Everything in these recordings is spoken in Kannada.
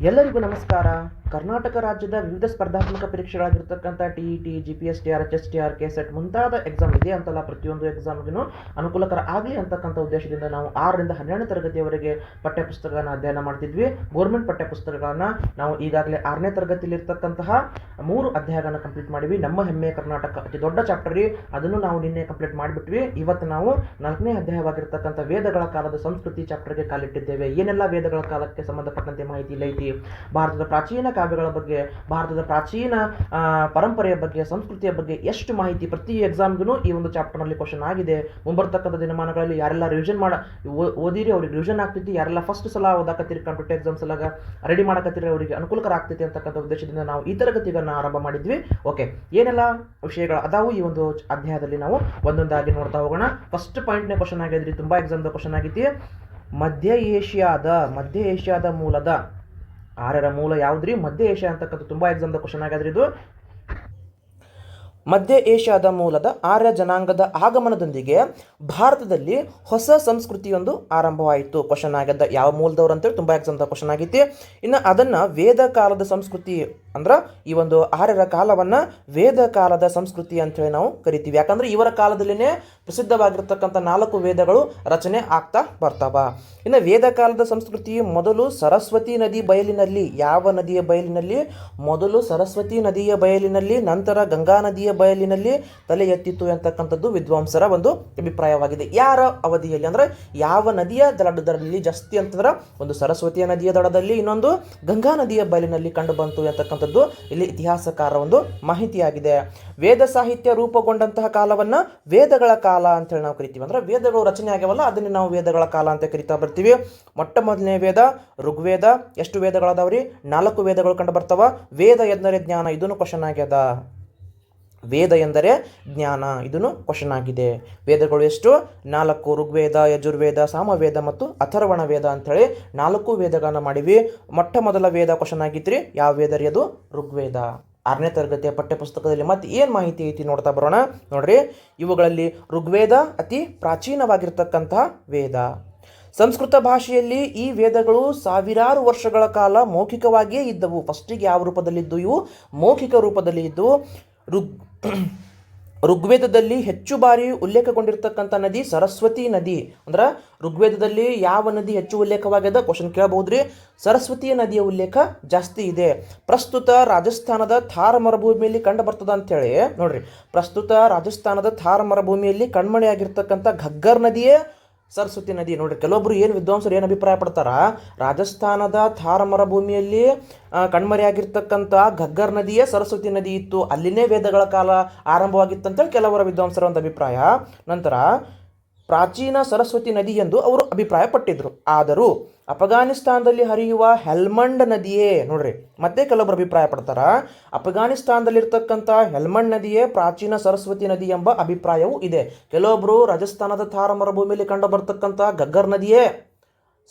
ಎಲ್ಲರಿಗೂ ನಮಸ್ಕಾರ. ಕರ್ನಾಟಕ ರಾಜ್ಯದ ವಿವಿಧ ಸ್ಪರ್ಧಾತ್ಮಕ ಪರೀಕ್ಷೆಗಳಾಗಿರ್ತಕ್ಕಂಥ T E T G P S T R H S T R K set ಮುಂತಾದ ಎಕ್ಸಾಮ್ ಇದೆ ಅಂತಲ್ಲ. ಪ್ರತಿಯೊಂದು ಎಕ್ಸಾಮ್ಗೂ ಅನುಕೂಲಕರ ಆಗಲಿ ಅಂತಕ್ಕಂಥ ಉದ್ದೇಶದಿಂದ ನಾವು ಆರರಿಂದ ಹನ್ನೆರಡನೇ ತರಗತಿಯವರೆಗೆ ಪಠ್ಯಪುಸ್ತಕಗಳನ್ನು ಅಧ್ಯಯನ ಮಾಡ್ತಿದ್ವಿ. ಗೋರ್ಮೆಂಟ್ ಪಠ್ಯಪುಸ್ತಕಗಳನ್ನು ನಾವು ಈಗಾಗಲೇ ಆರನೇ ತರಗತಿಯಲ್ಲಿರ್ತಕ್ಕಂತಹ ಮೂರು ಅಧ್ಯಾಯಗಳನ್ನು ಕಂಪ್ಲೀಟ್ ಮಾಡಿವಿ. ನಮ್ಮ ಹೆಮ್ಮೆ ಕರ್ನಾಟಕ, ಅತಿ ದೊಡ್ಡ ಚಾಪ್ಟರ್ ರೀ. ಅದನ್ನು ನಾವು ನಿನ್ನೆ ಕಂಪ್ಲೀಟ್ ಮಾಡಿಬಿಟ್ವಿ. ಇವತ್ತು ನಾವು ನಾಲ್ಕನೇ ಅಧ್ಯಾಯವಾಗಿರ್ತಕ್ಕಂಥ ವೇದಗಳ ಕಾಲದ ಸಂಸ್ಕೃತಿ ಚಾಪ್ಟರ್ಗೆ ಕಾಲಿಟ್ಟಿದ್ದೇವೆ. ಏನೆಲ್ಲ ವೇದಗಳ ಕಾಲಕ್ಕೆ ಸಂಬಂಧಪಟ್ಟಂತೆ ಮಾಹಿತಿ ಇಲ್ಲ ಐತಿ. ಭಾರತದ ಪ್ರಾಚೀನ ಕಾವ್ಯಗಳ ಬಗ್ಗೆ, ಭಾರತದ ಪ್ರಾಚೀನ ಪರಂಪರೆಯ ಬಗ್ಗೆ, ಸಂಸ್ಕೃತಿಯ ಬಗ್ಗೆ ಎಷ್ಟು ಮಾಹಿತಿ ಪ್ರತಿ ಎಕ್ಸಾಮ್ಗೂ ಈ ಒಂದು ಚಾಪ್ಟರ್ನಲ್ಲಿ ಕ್ವಶನ್ ಆಗಿದೆ. ಮುಂಬರ್ತಕ್ಕಂಥ ದಿನಮಾನಗಳಲ್ಲಿ ಯಾರೆಲ್ಲ ರಿವಿಷನ್ ಮಾಡ ಓದಿರಿ, ಅವ್ರಿಗೆ ರಿವಿಷನ್ ಆಗ್ತೈತಿ. ಯಾರೆಲ್ಲ ಫಸ್ಟ್ ಸಲ ಓದಾಕತ್ತೀರಿ, ಕಂಪ್ಯೂಟರ್ ಎಕ್ಸಾಮ್ಸ್ ಎಲ್ಲ ರೆಡಿ ಮಾಡಕತ್ತೀರಿ, ಅವರಿಗೆ ಅನುಕೂಲಕರ ಆಗ್ತೈತಿ ಅಂತಕ್ಕಂಥ ಉದ್ದೇಶದಿಂದ ನಾವು ಈ ತರಗತಿಗಳನ್ನ ಆರಂಭ ಮಾಡಿದ್ವಿ. ಓಕೆ ಏನೆಲ್ಲ ವಿಷಯಗಳು ಅದಾವು ಈ ಒಂದು ಅಧ್ಯಾಯದಲ್ಲಿ ನಾವು ಒಂದೊಂದಾಗಿ ನೋಡ್ತಾ ಹೋಗೋಣ. ಫಸ್ಟ್ ಪಾಯಿಂಟ್ನೇ ಕ್ವಶನ್ ಆಗಿದ್ರಿ, ತುಂಬಾ ಎಕ್ಸಾಮ್ದ ಕ್ವಶನ್ ಆಗೈತಿ ಮಧ್ಯ ಏಷ್ಯಾದ ಮಧ್ಯ ಏಷ್ಯಾದ ಮೂಲದ ಆರರ ಮೂಲ ಯಾವುದ್ರಿ? ಮಧ್ಯ ಏಷ್ಯಾ ಅಂತಕ್ಕಂಥ ತುಂಬಾ ಎಕ್ಸಾಮ್ದ ಕ್ವಶನ್ ಆಗಾದ್ರಿ ಇದು. ಮಧ್ಯ ಏಷ್ಯಾದ ಮೂಲದ ಆರ್ಯ ಜನಾಂಗದ ಆಗಮನದೊಂದಿಗೆ ಭಾರತದಲ್ಲಿ ಹೊಸ ಸಂಸ್ಕೃತಿಯೊಂದು ಆರಂಭವಾಯಿತು. ಕ್ವಶನ್ ಆಗ್ಯದ ಯಾವ ಮೂಲದವ್ರು ಅಂತೇಳಿ ತುಂಬ ಎಕ್ಸಾಮ್ದ ಕ್ವಶನ್ ಆಗೈತಿ. ಇನ್ನು ಅದನ್ನು ವೇದ ಕಾಲದ ಸಂಸ್ಕೃತಿ ಅಂದ್ರೆ ಈ ಒಂದು ಆರ್ಯರ ಕಾಲವನ್ನು ವೇದ ಕಾಲದ ಸಂಸ್ಕೃತಿ ಅಂತೇಳಿ ನಾವು ಕರಿತೀವಿ. ಯಾಕಂದ್ರೆ ಇವರ ಕಾಲದಲ್ಲಿನೇ ಪ್ರಸಿದ್ಧವಾಗಿರ್ತಕ್ಕಂಥ ನಾಲ್ಕು ವೇದಗಳು ರಚನೆ ಆಗ್ತಾ ಬರ್ತಾವ. ಇನ್ನು ವೇದ ಕಾಲದ ಸಂಸ್ಕೃತಿ ಮೊದಲು ಸರಸ್ವತಿ ನದಿ ಬಯಲಿನಲ್ಲಿ, ಯಾವ ನದಿಯ ಬಯಲಿನಲ್ಲಿ? ಮೊದಲು ಸರಸ್ವತಿ ನದಿಯ ಬಯಲಿನಲ್ಲಿ, ನಂತರ ಗಂಗಾ ನದಿಯ ಬಯಲಿನಲ್ಲಿ ತಲೆ ಎತ್ತಿತ್ತು ಅಂತಕ್ಕಂಥದ್ದು ವಿದ್ವಾಂಸರ ಒಂದು ಅಭಿಪ್ರಾಯವಾಗಿದೆ. ಯಾರ ಅವಧಿಯಲ್ಲಿ? ಅಂದ್ರೆ ಯಾವ ನದಿಯ ದಡದಲ್ಲಿ, ಜಾಸ್ತಿ ಅಂತಂದ್ರೆ ಒಂದು ಸರಸ್ವತಿಯ ನದಿಯ ದಡದಲ್ಲಿ, ಇನ್ನೊಂದು ಗಂಗಾ ನದಿಯ ಬಯಲಿನಲ್ಲಿ ಕಂಡು ಬಂತು ಅಂತಕ್ಕಂಥದ್ದು ಇಲ್ಲಿ ಇತಿಹಾಸಕಾರ ಒಂದು ಮಾಹಿತಿಯಾಗಿದೆ. ವೇದ ಸಾಹಿತ್ಯ ರೂಪುಗೊಂಡಂತಹ ಕಾಲವನ್ನ ವೇದಗಳ ಕಾಲ ಅಂತೇಳಿ ನಾವು ಕರಿತೀವಿ. ಅಂದ್ರೆ ವೇದಗಳು ರಚನೆ ಆಗ್ಯಾವಲ್ಲ, ಅದನ್ನೇ ನಾವು ವೇದಗಳ ಕಾಲ ಅಂತ ಕರಿತಾ ಬರ್ತೀವಿ. ಮೊಟ್ಟ ಮೊದಲನೇ ವೇದ, ಋಗ್ವೇದ, ಎಷ್ಟು ವೇದಗಳದಾವ್ರಿ? ನಾಲ್ಕು ವೇದಗಳು ಕಂಡು ಬರ್ತಾವ. ವೇದ ಎಂದರೆ ಜ್ಞಾನ ಇದನ್ನು ಕ್ವಶನ್ ಆಗ್ಯದ. ವೇದ ಎಂದರೆ ಜ್ಞಾನ. ಇದನ್ನು ಕ್ವಶನ್ ಆಗಿದೆ. ವೇದಗಳು ಎಷ್ಟು? ನಾಲ್ಕು ಋಗ್ವೇದ, ಯಜುರ್ವೇದ, ಸಾಮವೇದ ಮತ್ತು ಅಥರ್ವಣ ವೇದ ಅಂಥೇಳಿ ನಾಲ್ಕು ವೇದಗಳನ್ನು ಮಾಡಿವಿ. ಮೊಟ್ಟ ಮೊದಲ ವೇದ ಕ್ವಶನ್ ಆಗಿತ್ರಿ. ಯಾವ ವೇದ ರೀ ಅದು? ಋಗ್ವೇದ. ಆರನೇ ತರಗತಿಯ ಪಠ್ಯಪುಸ್ತಕದಲ್ಲಿ ಮತ್ತೆ ಏನು ಮಾಹಿತಿ ಐತಿ ನೋಡ್ತಾ ಬರೋಣ. ನೋಡ್ರಿ. ಇವುಗಳಲ್ಲಿ ಋಗ್ವೇದ ಅತಿ ಪ್ರಾಚೀನವಾಗಿರ್ತಕ್ಕಂತಹ ವೇದ. ಸಂಸ್ಕೃತ ಭಾಷೆಯಲ್ಲಿ ಈ ವೇದಗಳು ಸಾವಿರಾರು ವರ್ಷಗಳ ಕಾಲ ಮೌಖಿಕವಾಗಿಯೇ ಇದ್ದವು. ಫಸ್ಟಿಗೆ ಯಾವ ರೂಪದಲ್ಲಿದ್ದು ಇವು ಮೌಖಿಕ ರೂಪದಲ್ಲಿ ಇದ್ದು ಋಗ್ ಋಗ್ವೇದದಲ್ಲಿ ಹೆಚ್ಚು ಬಾರಿ ಉಲ್ಲೇಖಗೊಂಡಿರ್ತಕ್ಕಂಥ ನದಿ ಸರಸ್ವತಿ ನದಿ. ಅಂದ್ರೆ ಋಗ್ವೇದದಲ್ಲಿ ಯಾವ ನದಿ ಹೆಚ್ಚು ಉಲ್ಲೇಖವಾಗ್ಯದ? ಕ್ವಶನ್ ಕೇಳಬಹುದ್ರಿ? ಸರಸ್ವತಿಯ ನದಿಯ ಉಲ್ಲೇಖ ಜಾಸ್ತಿ ಇದೆ. ಪ್ರಸ್ತುತ ರಾಜಸ್ಥಾನದ ಥಾರ ಮರುಭೂಮಿಯಲ್ಲಿ ಕಂಡು ಬರ್ತದ ಅಂತೇಳಿ ನೋಡ್ರಿ, ಪ್ರಸ್ತುತ ರಾಜಸ್ಥಾನದ ಥಾರ ಮರುಭೂಮಿಯಲ್ಲಿ ಕಣ್ಮಣೆಯಾಗಿರ್ತಕ್ಕಂಥ ಘಗ್ಗರ್ ನದಿಯೇ ಸರಸ್ವತಿ ನದಿ. ನೋಡಿರಿ ಕೆಲವೊಬ್ಬರು ಏನು ವಿದ್ವಾಂಸರು ಏನು ಅಭಿಪ್ರಾಯ ಪಡ್ತಾರ ರಾಜಸ್ಥಾನದ ಥಾರ ಮರುಭೂಮಿಯಲ್ಲಿ ಕಣ್ಮರೆಯಾಗಿರ್ತಕ್ಕಂಥ ಘಗ್ಗರ್ ನದಿಯೇ ಸರಸ್ವತಿ ನದಿ ಇತ್ತು. ಅಲ್ಲಿನೇ ವೇದಗಳ ಕಾಲ ಆರಂಭವಾಗಿತ್ತಂತೇಳಿ ಕೆಲವರ ವಿದ್ವಾಂಸರ ಒಂದು ಅಭಿಪ್ರಾಯ. ನಂತರ ಪ್ರಾಚೀನ ಸರಸ್ವತಿ ನದಿ ಎಂದು ಅವರು ಅಭಿಪ್ರಾಯ ಪಟ್ಟಿದ್ರು ಆದರೂ ಅಫಘಾನಿಸ್ತಾನದಲ್ಲಿ ಹರಿಯುವ ಹೆಲ್ಮಂಡ್ ನದಿಯೇ, ನೋಡ್ರಿ, ಮತ್ತೆ ಕೆಲವೊಬ್ರು ಅಭಿಪ್ರಾಯ ಪಡ್ತಾರ ಅಫ್ಘಾನಿಸ್ತಾನದಲ್ಲಿರ್ತಕ್ಕಂಥ ಹೆಲ್ಮಂಡ್ ನದಿಯೇ ಪ್ರಾಚೀನ ಸರಸ್ವತಿ ನದಿ ಎಂಬ ಅಭಿಪ್ರಾಯವೂ ಇದೆ. ಕೆಲವೊಬ್ಬರು ರಾಜಸ್ಥಾನದ ಥಾರ ಮರುಭೂಮಿಯಲ್ಲಿ ಕಂಡು ಬರ್ತಕ್ಕಂಥ ಗಗ್ಗರ್ ನದಿಯೇ,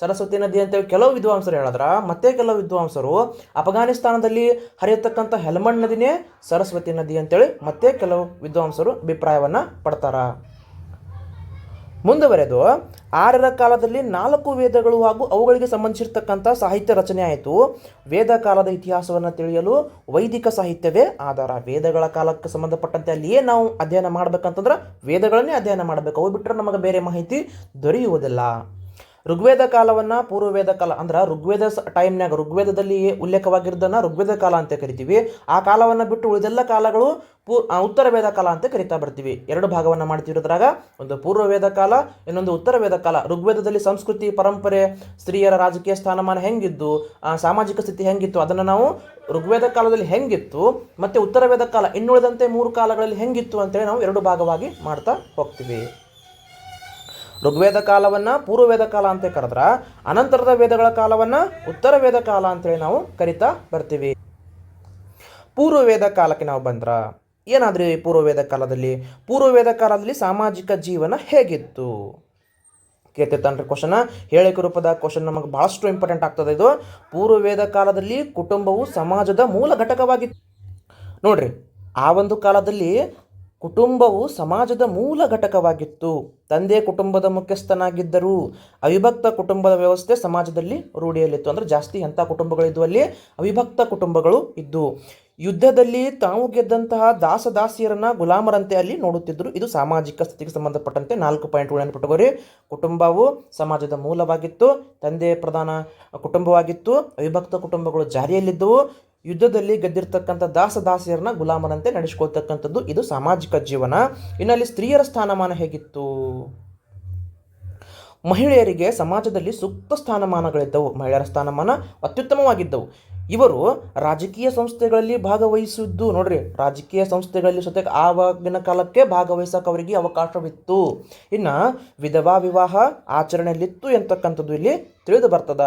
ಸರಸ್ವತಿ ನದಿ ಅಂತೇಳಿ ಕೆಲವು ವಿದ್ವಾಂಸರು ಹೇಳಿದ್ರ, ಮತ್ತೆ ಕೆಲವು ವಿದ್ವಾಂಸರು ಅಫಘಾನಿಸ್ತಾನದಲ್ಲಿ ಹರಿಯತಕ್ಕಂಥ ಹೆಲ್ಮಂಡ್ ನದಿನೇ ಸರಸ್ವತಿ ನದಿ ಅಂತೇಳಿ ಮತ್ತೆ ಕೆಲವು ವಿದ್ವಾಂಸರು ಅಭಿಪ್ರಾಯವನ್ನ ಪಡ್ತಾರ. ಮುಂದುವರೆದು, ಆರರ ಕಾಲದಲ್ಲಿ ನಾಲ್ಕು ವೇದಗಳು ಹಾಗೂ ಅವುಗಳಿಗೆ ಸಂಬಂಧಿಸಿರ್ತಕ್ಕಂಥ ಸಾಹಿತ್ಯ ರಚನೆ ಆಯಿತು. ವೇದ ಕಾಲದ ಇತಿಹಾಸವನ್ನು ತಿಳಿಯಲು ವೈದಿಕ ಸಾಹಿತ್ಯವೇ ಆಧಾರ. ವೇದಗಳ ಕಾಲಕ್ಕೆ ಸಂಬಂಧಪಟ್ಟಂತೆ ಅಲ್ಲಿ ನಾವು ಅಧ್ಯಯನ ಮಾಡ್ಬೇಕಂತಂದ್ರೆ ವೇದಗಳನ್ನೇ ಅಧ್ಯಯನ ಮಾಡಬೇಕು. ಅವು ಬಿಟ್ಟರೆ ನಮಗೆ ಬೇರೆ ಮಾಹಿತಿ ದೊರೆಯುವುದಿಲ್ಲ. ಋಗ್ವೇದ ಕಾಲವನ್ನು ಪೂರ್ವವೇದ ಕಾಲ ಅಂದ್ರೆ ಋಗ್ವೇದ ಟೈಮ್ನಾಗ ಋಗ್ವೇದದಲ್ಲಿ ಉಲ್ಲೇಖವಾಗಿರೋದನ್ನ ಋಗ್ವೇದ ಕಾಲ ಅಂತ ಕರಿತೀವಿ. ಆ ಕಾಲವನ್ನು ಬಿಟ್ಟು ಉಳಿದೆಲ್ಲ ಕಾಲಗಳು ಪೂ ಉತ್ತರ ವೇದ ಕಾಲ ಅಂತ ಕರಿತಾ ಬರ್ತೀವಿ. ಎರಡು ಭಾಗವನ್ನು ಮಾಡ್ತಿರೋದ್ರಾಗ ಒಂದು ಪೂರ್ವ ವೇದ ಕಾಲ, ಇನ್ನೊಂದು ಉತ್ತರ ವೇದ ಕಾಲ. ಋಗ್ವೇದದಲ್ಲಿ ಸಂಸ್ಕೃತಿ, ಪರಂಪರೆ, ಸ್ತ್ರೀಯರ ರಾಜಕೀಯ ಸ್ಥಾನಮಾನ ಹೆಂಗಿದ್ದು ಸಾಮಾಜಿಕ ಸ್ಥಿತಿ ಹೆಂಗಿತ್ತು, ಅದನ್ನು ನಾವು ಋಗ್ವೇದ ಕಾಲದಲ್ಲಿ ಹೆಂಗಿತ್ತು, ಮತ್ತೆ ಉತ್ತರ ವೇದ ಕಾಲ ಇನ್ನುಳಿದಂತೆ ಮೂರು ಕಾಲಗಳಲ್ಲಿ ಹೆಂಗಿತ್ತು ಅಂತೇಳಿ ನಾವು ಎರಡು ಭಾಗವಾಗಿ ಮಾಡ್ತಾ ಹೋಗ್ತೀವಿ. ಋಗ್ವೇದ ಕಾಲವನ್ನ ಪೂರ್ವವೇದ ಕಾಲ ಅಂತ ಕರೆದ್ರ, ಅನಂತರದ ವೇದಗಳ ಕಾಲವನ್ನ ಉತ್ತರ ವೇದ ಕಾಲ ಅಂತೇಳಿ ನಾವು ಕರಿತಾ ಬರ್ತೀವಿ. ಪೂರ್ವವೇದ ಕಾಲಕ್ಕೆ ನಾವು ಬಂದ್ರ, ಏನಾದ್ರಿ ಪೂರ್ವವೇದ ಕಾಲದಲ್ಲಿ? ಪೂರ್ವವೇದ ಕಾಲದಲ್ಲಿ ಸಾಮಾಜಿಕ ಜೀವನ ಹೇಗಿತ್ತು? ಕೇಳ್ತಿರ್ತಾನ್ರಿ ಕ್ವಶನ ಹೇಳಿಕೆ ರೂಪದ ಕ್ವಶನ್ ನಮಗೆ ಬಹಳಷ್ಟು ಇಂಪಾರ್ಟೆಂಟ್ ಆಗ್ತದೆ ಇದು. ಪೂರ್ವವೇದ ಕಾಲದಲ್ಲಿ ಕುಟುಂಬವು ಸಮಾಜದ ಮೂಲ ಘಟಕವಾಗಿತ್ತು. ನೋಡ್ರಿ, ಆ ಒಂದು ಕಾಲದಲ್ಲಿ ಕುಟುಂಬವು ಸಮಾಜದ ಮೂಲ ಘಟಕವಾಗಿತ್ತು. ತಂದೆ ಕುಟುಂಬದ ಮುಖ್ಯಸ್ಥನಾಗಿದ್ದರು ಅವಿಭಕ್ತ ಕುಟುಂಬದ ವ್ಯವಸ್ಥೆ ಸಮಾಜದಲ್ಲಿ ರೂಢಿಯಲ್ಲಿತ್ತು. ಅಂದರೆ ಜಾಸ್ತಿ ಎಂಥ ಕುಟುಂಬಗಳಿದ್ದು ಅಲ್ಲಿ? ಅವಿಭಕ್ತ ಕುಟುಂಬಗಳು ಇದ್ದು, ಯುದ್ಧದಲ್ಲಿ ತಾವು ಗೆದ್ದಂತಹ ದಾಸದಾಸಿಯರನ್ನ ಗುಲಾಮರಂತೆ ಅಲ್ಲಿ ನೋಡುತ್ತಿದ್ದರು. ಇದು ಸಾಮಾಜಿಕ ಸ್ಥಿತಿಗೆ ಸಂಬಂಧಪಟ್ಟಂತೆ ನಾಲ್ಕು ಪಾಯಿಂಟ್ಗಳನ್ನು ನೆನಪಿಟ್ಟುಕೋರಿ ಕುಟುಂಬವು ಸಮಾಜದ ಮೂಲವಾಗಿತ್ತು. ತಂದೆ ಪ್ರಧಾನ ಕುಟುಂಬವಾಗಿತ್ತು. ಅವಿಭಕ್ತ ಕುಟುಂಬಗಳು ಜಾರಿಯಲ್ಲಿದ್ದವು. ಯುದ್ಧದಲ್ಲಿ ಗೆದ್ದಿರ್ತಕ್ಕಂಥ ದಾಸದಾಸಿಯರನ್ನ ಗುಲಾಮರಂತೆ ನಡೆಸ್ಕೊಳ್ತಕ್ಕಂಥದ್ದು ಇದು ಸಾಮಾಜಿಕ ಜೀವನ. ಇನ್ನಲ್ಲಿ ಸ್ತ್ರೀಯರ ಸ್ಥಾನಮಾನ ಹೇಗಿತ್ತು? ಮಹಿಳೆಯರಿಗೆ ಸಮಾಜದಲ್ಲಿ ಸೂಕ್ತ ಸ್ಥಾನಮಾನಗಳಿದ್ದವು. ಮಹಿಳೆಯರ ಸ್ಥಾನಮಾನ ಅತ್ಯುತ್ತಮವಾಗಿದ್ದವು. ಇವರು ರಾಜಕೀಯ ಸಂಸ್ಥೆಗಳಲ್ಲಿ ಭಾಗವಹಿಸಿದ್ದು. ನೋಡ್ರಿ, ರಾಜಕೀಯ ಸಂಸ್ಥೆಗಳಲ್ಲಿ ಸತ್ಯ ಆವಾಗಿನ ಕಾಲಕ್ಕೆ ಭಾಗವಹಿಸಕ್ಕೆ ಅವರಿಗೆ ಅವಕಾಶವಿತ್ತು. ಇನ್ನು ವಿಧವಾ ವಿವಾಹ ಆಚರಣೆಯಲ್ಲಿತ್ತು ಎಂತಕ್ಕಂಥದ್ದು ಇಲ್ಲಿ ತಿಳಿದು ಬರ್ತದ.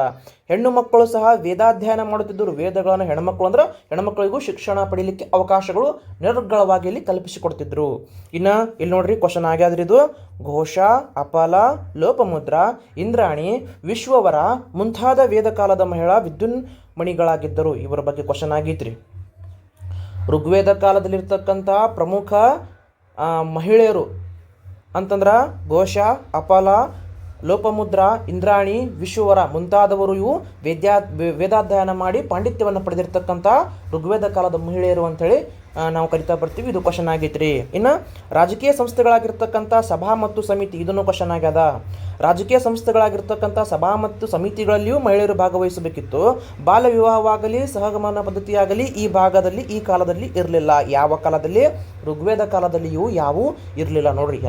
ಹೆಣ್ಣು ಮಕ್ಕಳು ಸಹ ವೇದಾಧ್ಯಯನ ಮಾಡುತ್ತಿದ್ದರು. ವೇದಗಳನ್ನು ಹೆಣ್ಮಕ್ಳು ಅಂದ್ರೆ ಹೆಣ್ಮಕ್ಳಿಗೂ ಶಿಕ್ಷಣ ಪಡೀಲಿಕ್ಕೆ ಅವಕಾಶಗಳು ನಿರ್ಗಳವಾಗಿ ಇಲ್ಲಿ ಕಲ್ಪಿಸಿಕೊಡ್ತಿದ್ರು. ಇನ್ನು ಇಲ್ಲಿ ನೋಡ್ರಿ ಕ್ವಶನ್ ಆಗ್ಯಾದ್ರಿ ಇದು. ಘೋಷ, ಅಪಾಲ, ಲೋಪಮುದ್ರ, ಇಂದ್ರಾಣಿ, ವಿಶ್ವವರ ಮುಂತಾದ ವೇದಕಾಲದ ಮಹಿಳಾ ವಿದ್ಯುನ್ ಮಣಿಗಳಾಗಿದ್ದರು ಇವರ ಬಗ್ಗೆ ಕ್ವಶನ್ ಆಗೈತ್ರಿ ಋಗ್ವೇದ ಕಾಲದಲ್ಲಿರ್ತಕ್ಕಂಥ ಪ್ರಮುಖ ಮಹಿಳೆಯರು ಅಂತಂದ್ರೆ ಘೋಷ, ಅಪಲ, ಲೋಪಮುದ್ರ, ಇಂದ್ರಾಣಿ, ವಿಶ್ವವರ ಮುಂತಾದವರು ಇವು ವೇದ್ಯಾ, ವೇದಾಧ್ಯಯನ ಮಾಡಿ ಪಾಂಡಿತ್ಯವನ್ನು ಪಡೆದಿರ್ತಕ್ಕಂಥ ಋಗ್ವೇದ ಕಾಲದ ಮಹಿಳೆಯರು ಅಂಥೇಳಿ ನಾವು ಕರಿತಾ ಬರ್ತೀವಿ. ಇದು ಕ್ವಶನ್ ರೀ ಇನ್ನು ರಾಜಕೀಯ ಸಂಸ್ಥೆಗಳಾಗಿರ್ತಕ್ಕಂಥ ಸಭಾ ಮತ್ತು ಸಮಿತಿ, ಇದನ್ನು ಕ್ವಶನ್ ಆಗ್ಯದ ರಾಜಕೀಯ ಸಂಸ್ಥೆಗಳಾಗಿರ್ತಕ್ಕಂಥ ಸಭಾ ಮತ್ತು ಸಮಿತಿಗಳಲ್ಲಿಯೂ ಮಹಿಳೆಯರು ಭಾಗವಹಿಸಬೇಕಿತ್ತು. ಬಾಲ್ಯ ವಿವಾಹವಾಗಲಿ, ಸಹಗಮನ ಪದ್ಧತಿಯಾಗಲಿ ಈ ಭಾಗದಲ್ಲಿ, ಈ ಕಾಲದಲ್ಲಿ ಇರಲಿಲ್ಲ. ಯಾವ ಕಾಲದಲ್ಲಿ? ಋಗ್ವೇದ ಕಾಲದಲ್ಲಿಯೂ ಯಾವೂ ಇರಲಿಲ್ಲ ನೋಡ್ರಿ.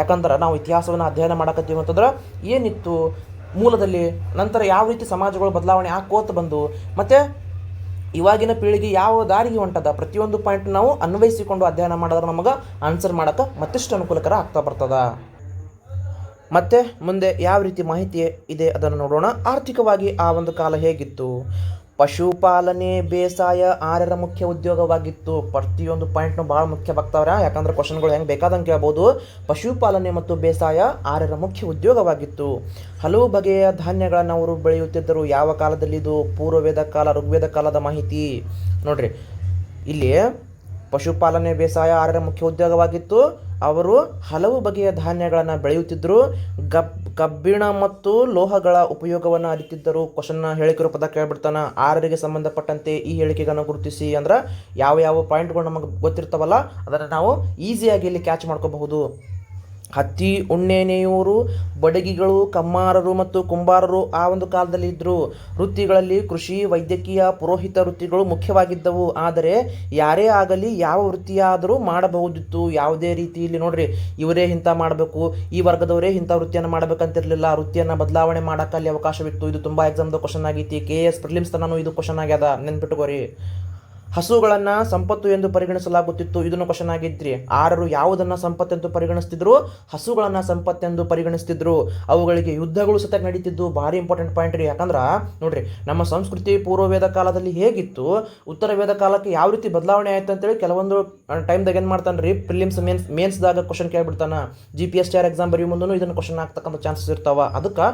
ಯಾಕಂದ್ರೆ ನಾವು ಇತಿಹಾಸವನ್ನು ಅಧ್ಯಯನ ಮಾಡಕತ್ತೀವಿ ಅಂತಂದ್ರೆ ಏನಿತ್ತು? ಮೂಲದಲ್ಲಿ ನಂತರ ಯಾವ ರೀತಿ ಸಮಾಜಗಳು ಬದಲಾವಣೆ ಆಕೋತ ಬಂದು, ಮತ್ತು ಇವಾಗಿನ ಪೀಳಿಗೆ ಯಾವ ದಾರಿಗೆ ಹೊಂಟದ? ಪ್ರತಿಯೊಂದು ಪಾಯಿಂಟ್ ನಾವು ಅನ್ವಯಿಸಿಕೊಂಡು ಅಧ್ಯಯನ ಮಾಡಿದ್ರೆ ನಮಗೆ ಆನ್ಸರ್ ಮಾಡೋಕೆ ಮತ್ತಿಷ್ಟು ಅನುಕೂಲಕರ ಆಗ್ತಾ ಬರ್ತದ. ಮತ್ತೆ ಮುಂದೆ ಯಾವ ರೀತಿ ಮಾಹಿತಿ ಇದೆ ಅದನ್ನು ನೋಡೋಣ. ಆರ್ಥಿಕವಾಗಿ ಆ ಒಂದು ಕಾಲ ಹೇಗಿತ್ತು? ಪಶುಪಾಲನೆ ಬೇಸಾಯ ಆರರ ಮುಖ್ಯ ಉದ್ಯೋಗವಾಗಿತ್ತು. ಪ್ರತಿಯೊಂದು ಪಾಯಿಂಟ್ನು ಭಾಳ ಮುಖ್ಯವಾಗ್ತಾವ್ರ ಯಾಕಂದ್ರೆ ಕ್ವಶನ್ಗಳು ಹೆಂಗೆ ಬೇಕಾದಂಗೆ ಕೇಳ್ಬೋದು. ಪಶುಪಾಲನೆ ಮತ್ತು ಬೇಸಾಯ ಆರರ ಮುಖ್ಯ ಉದ್ಯೋಗವಾಗಿತ್ತು. ಹಲವು ಬಗೆಯ ಧಾನ್ಯಗಳನ್ನು ಅವರು ಬೆಳೆಯುತ್ತಿದ್ದರು. ಯಾವ ಕಾಲದಲ್ಲಿ ಇದು? ಪೂರ್ವವೇದ ಕಾಲ, ಋಗ್ವೇದ ಕಾಲದ ಮಾಹಿತಿ. ನೋಡ್ರಿ, ಇಲ್ಲಿ ಪಶುಪಾಲನೆ, ಬೇಸಾಯ ಆರರ ಮುಖ್ಯ ಉದ್ಯೋಗವಾಗಿತ್ತು. ಅವರು ಹಲವು ಬಗೆಯ ಧಾನ್ಯಗಳನ್ನು ಬೆಳೆಯುತ್ತಿದ್ದರು. ಗಬ್, ಕಬ್ಬಿಣ ಮತ್ತು ಲೋಹಗಳ ಉಪಯೋಗವನ್ನು ಅರಿತಿದ್ದರು. ಕ್ವಶನ್ನ ಹೇಳಿಕೆ ರೂಪದ ಕೇಳ್ಬಿಡ್ತಾನೆ. ಆರರಿಗೆ ಸಂಬಂಧಪಟ್ಟಂತೆ ಈ ಹೇಳಿಕೆಗಳನ್ನು ಗುರುತಿಸಿ ಅಂದ್ರೆ ಯಾವ ಯಾವ ಪಾಯಿಂಟ್ಗಳು ನಮಗೆ ಗೊತ್ತಿರ್ತಾವಲ್ಲ, ಅದನ್ನು ನಾವು ಈಸಿಯಾಗಿ ಇಲ್ಲಿ ಕ್ಯಾಚ್ ಮಾಡ್ಕೋಬಹುದು. ಹತ್ತಿ, ಉಣ್ಣೆ ನೇಯುವರು ಬಡಗಿಗಳು, ಕಮ್ಮಾರರು ಮತ್ತು ಕುಂಬಾರರು ಆ ಒಂದು ಕಾಲದಲ್ಲಿ ಇದ್ದರು ವೃತ್ತಿಗಳಲ್ಲಿ ಕೃಷಿ, ವೈದ್ಯಕೀಯ, ಪುರೋಹಿತ ವೃತ್ತಿಗಳು ಮುಖ್ಯವಾಗಿದ್ದವು. ಆದರೆ ಯಾರೇ ಆಗಲಿ ಯಾವ ವೃತ್ತಿಯಾದರೂ ಮಾಡಬಹುದಿತ್ತು. ಯಾವುದೇ ರೀತಿಯಲ್ಲಿ ನೋಡ್ರಿ, ಇವರೇ ಇಂಥ ಮಾಡಬೇಕು, ಈ ವರ್ಗದವರೇ ಇಂಥ ವೃತ್ತಿಯನ್ನು ಮಾಡಬೇಕಂತಿರಲಿಲ್ಲ. ವೃತ್ತಿಯನ್ನು ಬದಲಾವಣೆ ಮಾಡೋಕ್ಕೆ ಅವಕಾಶವಿತ್ತು. ಇದು ತುಂಬ ಎಕ್ಸಾಮ್ದು ಕ್ವಶನ್ ಆಗೈತಿ. ಕೆ ಎಸ್ ಪ್ರಿಲಿಮ್ಸ್ ತನೂ ಇದು ಕ್ವಶನ್ ಆಗ್ಯದ. ನೆನ್ಪಿಟ್ಕೋರಿ. ಹಸುಗಳನ್ನು ಸಂಪತ್ತು ಎಂದು ಪರಿಗಣಿಸಲಾಗುತ್ತಿತ್ತು. ಇದನ್ನು ಕ್ವಶನ್ ಆಗಿದ್ರಿ. ಆರರು ಯಾವುದನ್ನು ಸಂಪತ್ತೆಂದು ಪರಿಗಣಿಸ್ತಿದ್ರು? ಹಸುಗಳನ್ನು ಸಂಪತ್ತೆಂದು ಪರಿಗಣಿಸ್ತಿದ್ರು. ಅವುಗಳಿಗೆ ಯುದ್ಧಗಳು ಸತ ನಡೀತಿದ್ದು. ಭಾರಿ ಇಂಪಾರ್ಟೆಂಟ್ ಪಾಯಿಂಟ್ ರೀ. ಯಾಕಂದ್ರೆ, ನೋಡ್ರಿ, ನಮ್ಮ ಸಂಸ್ಕೃತಿ ಪೂರ್ವ ವೇದ ಕಾಲದಲ್ಲಿ ಹೇಗಿತ್ತು? ಉತ್ತರ ವೇದ ಕಾಲಕ್ಕೆ ಯಾವ ರೀತಿ ಬದಲಾವಣೆ ಆಯ್ತು ಅಂತೇಳಿ ಕೆಲವೊಂದು ಟೈಮ್ದಾಗ ಏನು ಮಾಡ್ತಾನೆ ರೀ? ಪ್ರಿಲಿಮ್ಸ್ ಮೇನ್ಸ್ ಮೇನ್ಸ್ದಾಗ question ಕೇಳ್ಬಿಡ್ತಾನ. G P S T R exam ಬರೆಯೋ ಮುಂದೂ ಇದನ್ನು ಕ್ವಶನ್ ಆಗ್ತಕ್ಕಂಥ ಚಾನ್ಸಸ್ ಇರ್ತಾವ. ಅದಕ್ಕೆ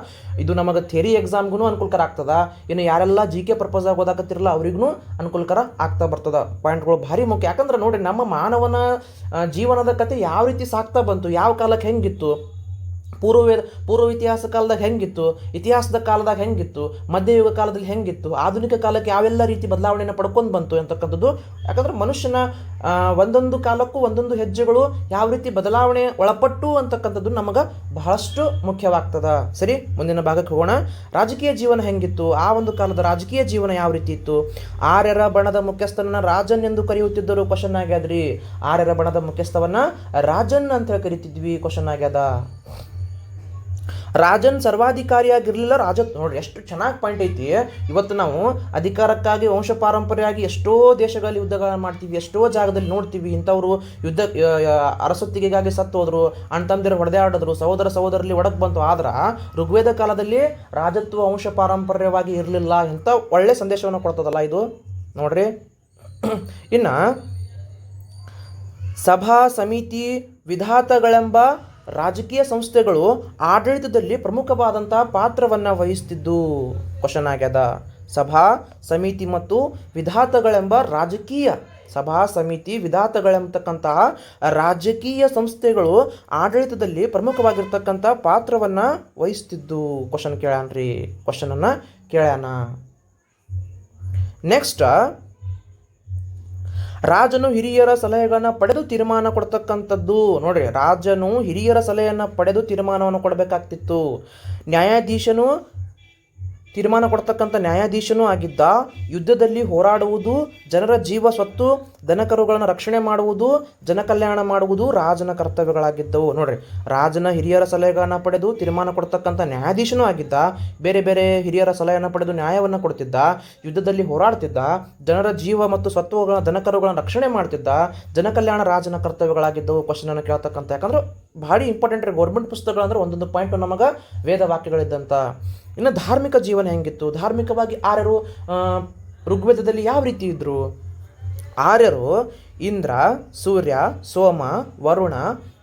ಇದು ನಮಗೆ ಥೆರಿ ಎಕ್ಸಾಮ್ಗೂ ಅನುಕೂಲಕರ ಆಗ್ತದ. ಇನ್ನು ಯಾರೆಲ್ಲ ಜಿ ಕೆ ಪರ್ಪಸ್ ಆಗಿ ಓದಾಕತ್ತಿರಲ್ಲ ಅವ್ರಿಗೂ ಅನುಕೂಲಕರ ಆಗ್ತಾ ಬರ್ತದ. ಪಾಯಿಂಟ್ಗಳು ಭಾರಿ ಮುಖ್ಯ. ಯಾಕಂದ್ರೆ ನೋಡಿ ನಮ್ಮ ಮಾನವನ ಜೀವನದ ಕತೆ ಯಾವ ರೀತಿ ಸಾಕ್ತಾ ಬಂತು, ಯಾವ ಕಾಲಕ್ಕೆ ಹೆಂಗಿತ್ತು ಪೂರ್ವವೇದ ಪೂರ್ವ ಇತಿಹಾಸ ಕಾಲದಾಗ ಹೆಂಗಿತ್ತು, ಇತಿಹಾಸದ ಕಾಲದಾಗ ಹೆಂಗಿತ್ತು, ಮಧ್ಯಯುಗ ಕಾಲದಲ್ಲಿ ಹೆಂಗಿತ್ತು, ಆಧುನಿಕ ಕಾಲಕ್ಕೆ ಯಾವೆಲ್ಲ ರೀತಿ ಬದಲಾವಣೆಯನ್ನು ಪಡ್ಕೊಂಡು ಬಂತು ಅಂತಕ್ಕಂಥದ್ದು ಯಾಕಂದ್ರೆ ಮನುಷ್ಯನ ಒಂದೊಂದು ಕಾಲಕ್ಕೂ ಒಂದೊಂದು ಹೆಜ್ಜೆಗಳು ಯಾವ ರೀತಿ ಬದಲಾವಣೆ ಒಳಪಟ್ಟು ಅಂತಕ್ಕಂಥದ್ದು ನಮಗೆ ಬಹಳಷ್ಟು ಮುಖ್ಯವಾಗ್ತದ. ಸರಿ, ಮುಂದಿನ ಭಾಗಕ್ಕೆ ಹೋಗೋಣ. ರಾಜಕೀಯ ಜೀವನ ಹೆಂಗಿತ್ತು? ಆ ಒಂದು ಕಾಲದ ರಾಜಕೀಯ ಜೀವನ ಯಾವ ರೀತಿ ಇತ್ತು? ಆರ್ಯರ ಬಣದ ಮುಖ್ಯಸ್ಥನನ್ನ ರಾಜನ್ ಎಂದು ಕರೆಯುತ್ತಿದ್ದರು ಕ್ವಶನ್ ಆಗ್ಯಾದ್ರಿ. ಆರ್ಯರ ಬಣದ ಮುಖ್ಯಸ್ಥವನ್ನ ರಾಜನ್ ಅಂತ ಕರಿತಿದ್ವಿ ಕ್ವಶನ್ ಆಗ್ಯದ. ರಾಜನ್ ಸರ್ವಾಧಿಕಾರಿಯಾಗಿರಲಿಲ್ಲ. ರಾಜ ನೋಡ್ರಿ, ಎಷ್ಟು ಚೆನ್ನಾಗಿ ಪಾಯಿಂಟ್ ಐತಿ. ಇವತ್ತು ನಾವು ಅಧಿಕಾರಕ್ಕಾಗಿ, ವಂಶ ಪಾರಂಪರ್ಯವಾಗಿ ಎಷ್ಟೋ ದೇಶಗಳಲ್ಲಿ ಯುದ್ಧಗಳನ್ನು ಮಾಡ್ತೀವಿ, ಎಷ್ಟೋ ಜಾಗದಲ್ಲಿ ನೋಡ್ತೀವಿ. ಇಂಥವರು ಯುದ್ಧ ಅರಸೊತ್ತಿಗೆಗಾಗಿ ಸತ್ತು ಹೋದ್ರು ಅಣ್ತಂದಿರು ಹೊಡೆದಾಡಿದ್ರು ಸಹೋದರ ಸಹೋದರಲ್ಲಿ ಒಡಕ್ ಬಂತು. ಆದ್ರೆ ಋಗ್ವೇದ ಕಾಲದಲ್ಲಿ ರಾಜತ್ವ, ವಂಶ ಪಾರಂಪರ್ಯವಾಗಿ ಇರಲಿಲ್ಲ ಇಂಥ ಒಳ್ಳೆ ಸಂದೇಶವನ್ನು ಕೊಡ್ತದಲ್ಲ ಇದು. ನೋಡ್ರಿ. ಇನ್ನು ಸಭಾ ಸಮಿತಿ ವಿಧಾತಗಳೆಂಬ ರಾಜಕೀಯ ಸಂಸ್ಥೆಗಳು ಆಡಳಿತದಲ್ಲಿ ಪ್ರಮುಖವಾದಂಥ ಪಾತ್ರವನ್ನು ವಹಿಸ್ತಿದ್ದು. ಕ್ವಶನ್ ಆಗ್ಯದ. ಸಭಾ ಸಮಿತಿ ಮತ್ತು ವಿಧಾತಗಳೆಂಬ ರಾಜಕೀಯ ಸಭಾ ಸಮಿತಿ ವಿಧಾತಗಳೆಂಬತಕ್ಕಂತಹ ರಾಜಕೀಯ ಸಂಸ್ಥೆಗಳು ಆಡಳಿತದಲ್ಲಿ ಪ್ರಮುಖವಾಗಿರ್ತಕ್ಕಂಥ ಪಾತ್ರವನ್ನು ವಹಿಸ್ತಿದ್ದು. ಕ್ವಶನ್ ಕೇಳ್ಯಾನ್ರಿ ಕ್ವಶನನ್ನು ಕೇಳ್ಯಾನ. ನೆಕ್ಸ್ಟ್ ರಾಜನು ಹಿರಿಯರ ಸಲಹೆಗಳನ್ನು ಪಡೆದು ತೀರ್ಮಾನ ಕೊಡ್ತಕ್ಕಂಥದ್ದು. ನೋಡ್ರಿ ರಾಜನು ಹಿರಿಯರ ಸಲಹೆಯನ್ನು ಪಡೆದು ತೀರ್ಮಾನವನ್ನು ಕೊಡಬೇಕಾಗ್ತಿತ್ತು. ನ್ಯಾಯಾಧೀಶನು ತೀರ್ಮಾನ ಕೊಡ್ತಕ್ಕಂಥ ನ್ಯಾಯಾಧೀಶನೂ ಆಗಿದ್ದ, ಯುದ್ಧದಲ್ಲಿ ಹೋರಾಡುವುದು, ಜನರ ಜೀವ ಸ್ವತ್ತು ದನಕರುಗಳನ್ನು ರಕ್ಷಣೆ ಮಾಡುವುದು, ಜನಕಲ್ಯಾಣ ಮಾಡುವುದು ರಾಜನ ಕರ್ತವ್ಯಗಳಾಗಿದ್ದವು. ನೋಡ್ರಿ, ರಾಜನ ಹಿರಿಯರ ಸಲಹೆಗಳನ್ನು ಪಡೆದು ತೀರ್ಮಾನ ಕೊಡ್ತಕ್ಕಂಥ ನ್ಯಾಯಾಧೀಶನೂ ಆಗಿದ್ದ, ಬೇರೆ ಬೇರೆ ಹಿರಿಯರ ಸಲಹೆಯನ್ನು ಪಡೆದು ನ್ಯಾಯವನ್ನು ಕೊಡ್ತಿದ್ದ, ಯುದ್ಧದಲ್ಲಿ ಹೋರಾಡ್ತಿದ್ದ, ಜನರ ಜೀವ ಮತ್ತು ಸ್ವತ್ವಗಳ ದನಕರುಗಳನ್ನು ರಕ್ಷಣೆ ಮಾಡ್ತಿದ್ದ, ಜನಕಲ್ಯಾಣ ರಾಜನ ಕರ್ತವ್ಯಗಳಾಗಿದ್ದವು ಕ್ವಶನ್ ಅನ್ನು ಕೇಳ್ತಕ್ಕಂಥ. ಯಾಕಂದ್ರೆ ಭಾರಿ ಇಂಪಾರ್ಟೆಂಟ್ ರೀ ಗೌರ್ಮೆಂಟ್ ಪುಸ್ತಕಗಳಂದ್ರೆ ಒಂದೊಂದು ಪಾಯಿಂಟ್ ನಮಗೆ ವೇದ ವಾಕ್ಯಗಳಿದ್ದಂಥ ಇನ್ನು ಧಾರ್ಮಿಕ ಜೀವನ ಹೆಂಗಿತ್ತು? ಧಾರ್ಮಿಕವಾಗಿ ಆರ್ಯರು ಋಗ್ವೇದದಲ್ಲಿ ಯಾವ ರೀತಿ ಇದ್ದರು ಆರ್ಯರು ಇಂದ್ರ, ಸೂರ್ಯ, ಸೋಮ, ವರುಣ,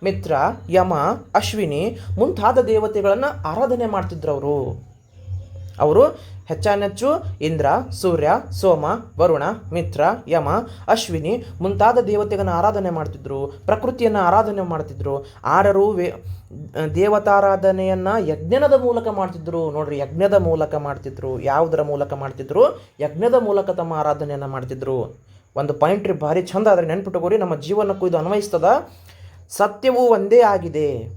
ಮಿತ್ರ, ಯಮ, ಅಶ್ವಿನಿ ಮುಂತಾದ ದೇವತೆಗಳನ್ನು ಆರಾಧನೆ ಮಾಡ್ತಿದ್ರು ಅವರು. ಅವರು ಹೆಚ್ಚಾನೆಚ್ಚು ಇಂದ್ರ, ಸೂರ್ಯ, ಸೋಮ, ವರುಣ, ಮಿತ್ರ, ಯಮ, ಅಶ್ವಿನಿ ಮುಂತಾದ ದೇವತೆಗಳನ್ನು ಆರಾಧನೆ ಮಾಡ್ತಿದ್ರು, ಪ್ರಕೃತಿಯನ್ನು ಆರಾಧನೆ ಮಾಡ್ತಿದ್ರು. ಆರರು ವೇ ದೇವತಾರಾಧನೆಯನ್ನು ಯಜ್ಞದ ಮೂಲಕ ಮಾಡ್ತಿದ್ರು. ನೋಡ್ರಿ, ಯಜ್ಞದ ಮೂಲಕ ಮಾಡ್ತಿದ್ರು. ಯಾವುದರ ಮೂಲಕ ಮಾಡ್ತಿದ್ರು? ಯಜ್ಞದ ಮೂಲಕ ತಮ್ಮ ಆರಾಧನೆಯನ್ನು ಮಾಡ್ತಿದ್ರು. ಒಂದು ಪಾಯಿಂಟ್ ರೀ, ಭಾರಿ ಚಂದ ಆದರೆ ನೆನ್ಪಿಟ್ಟುಕೋರಿ ನಮ್ಮ ಜೀವನಕ್ಕೂ ಇದು ಅನ್ವಯಿಸ್ತದ. ಸತ್ಯವು ಒಂದೇ ಆಗಿದೆ.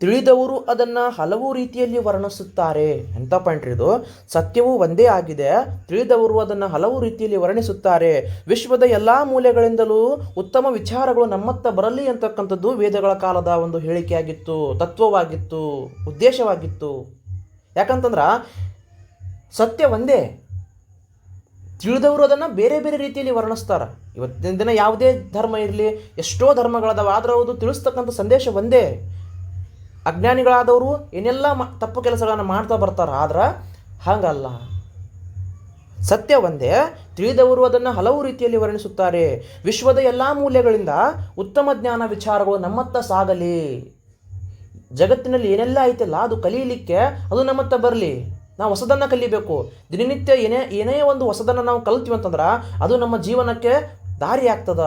ತಿಳಿದವರು ಅದನ್ನು ಹಲವು ರೀತಿಯಲ್ಲಿ ವರ್ಣಿಸುತ್ತಾರೆ. ಎಂತ ಪಾಯಿಂಟ್ ಇದು? ಸತ್ಯವು ಒಂದೇ ಆಗಿದೆ. ತಿಳಿದವರು ಅದನ್ನು ಹಲವು ರೀತಿಯಲ್ಲಿ ವರ್ಣಿಸುತ್ತಾರೆ. ವಿಶ್ವದ ಎಲ್ಲ ಮೂಲೆಗಳಿಂದಲೂ ಉತ್ತಮ ವಿಚಾರಗಳು ನಮ್ಮತ್ತ ಬರಲಿ ಅಂತಕ್ಕಂಥದ್ದು ವೇದಗಳ ಕಾಲದ ಒಂದು ಹೇಳಿಕೆಯಾಗಿತ್ತು, ತತ್ವವಾಗಿತ್ತು, ಉದ್ದೇಶವಾಗಿತ್ತು. ಯಾಕಂತಂದ್ರೆ ಸತ್ಯ ಒಂದೇ. ತಿಳಿದವರು ಅದನ್ನು ಬೇರೆ ಬೇರೆ ರೀತಿಯಲ್ಲಿ ವರ್ಣಿಸ್ತಾರೆ. ಇವತ್ತಿನ ದಿನ ಯಾವುದೇ ಧರ್ಮ ಇರಲಿ, ಎಷ್ಟೋ ಧರ್ಮಗಳದಾವ, ಆದ್ರೆ ಅದು ತಿಳಿಸ್ತಕ್ಕಂಥ ಸಂದೇಶ ಒಂದೇ. ಅಜ್ಞಾನಿಗಳಾದವರು ಏನೆಲ್ಲ ತಪ್ಪು ಕೆಲಸಗಳನ್ನು ಮಾಡ್ತಾ ಬರ್ತಾರೆ, ಆದ್ರೆ ಹಾಗಲ್ಲ. ಸತ್ಯ ಒಂದೇ, ತಿಳಿದವರು ಅದನ್ನು ಹಲವು ರೀತಿಯಲ್ಲಿ ವರ್ಣಿಸುತ್ತಾರೆ. ವಿಶ್ವದ ಎಲ್ಲ ಮೂಲೆಗಳಿಂದ ಉತ್ತಮ ಜ್ಞಾನ ವಿಚಾರಗಳು ನಮ್ಮತ್ತ ಸಾಗಲಿ. ಜಗತ್ತಿನಲ್ಲಿ ಏನೆಲ್ಲ ಐತಲ್ಲ ಅದು ಕಲೀಲಿಕ್ಕೆ ಅದು ನಮ್ಮತ್ತ ಬರಲಿ. ನಾವು ಹೊಸದನ್ನು ಕಲಿಬೇಕು. ದಿನನಿತ್ಯ ಏನೇ ಏನೇ ಒಂದು ಹೊಸದನ್ನು ನಾವು ಕಲ್ತೀವಿ ಅಂತಂದ್ರೆ ಅದು ನಮ್ಮ ಜೀವನಕ್ಕೆ ದಾರಿ ಆಗ್ತದ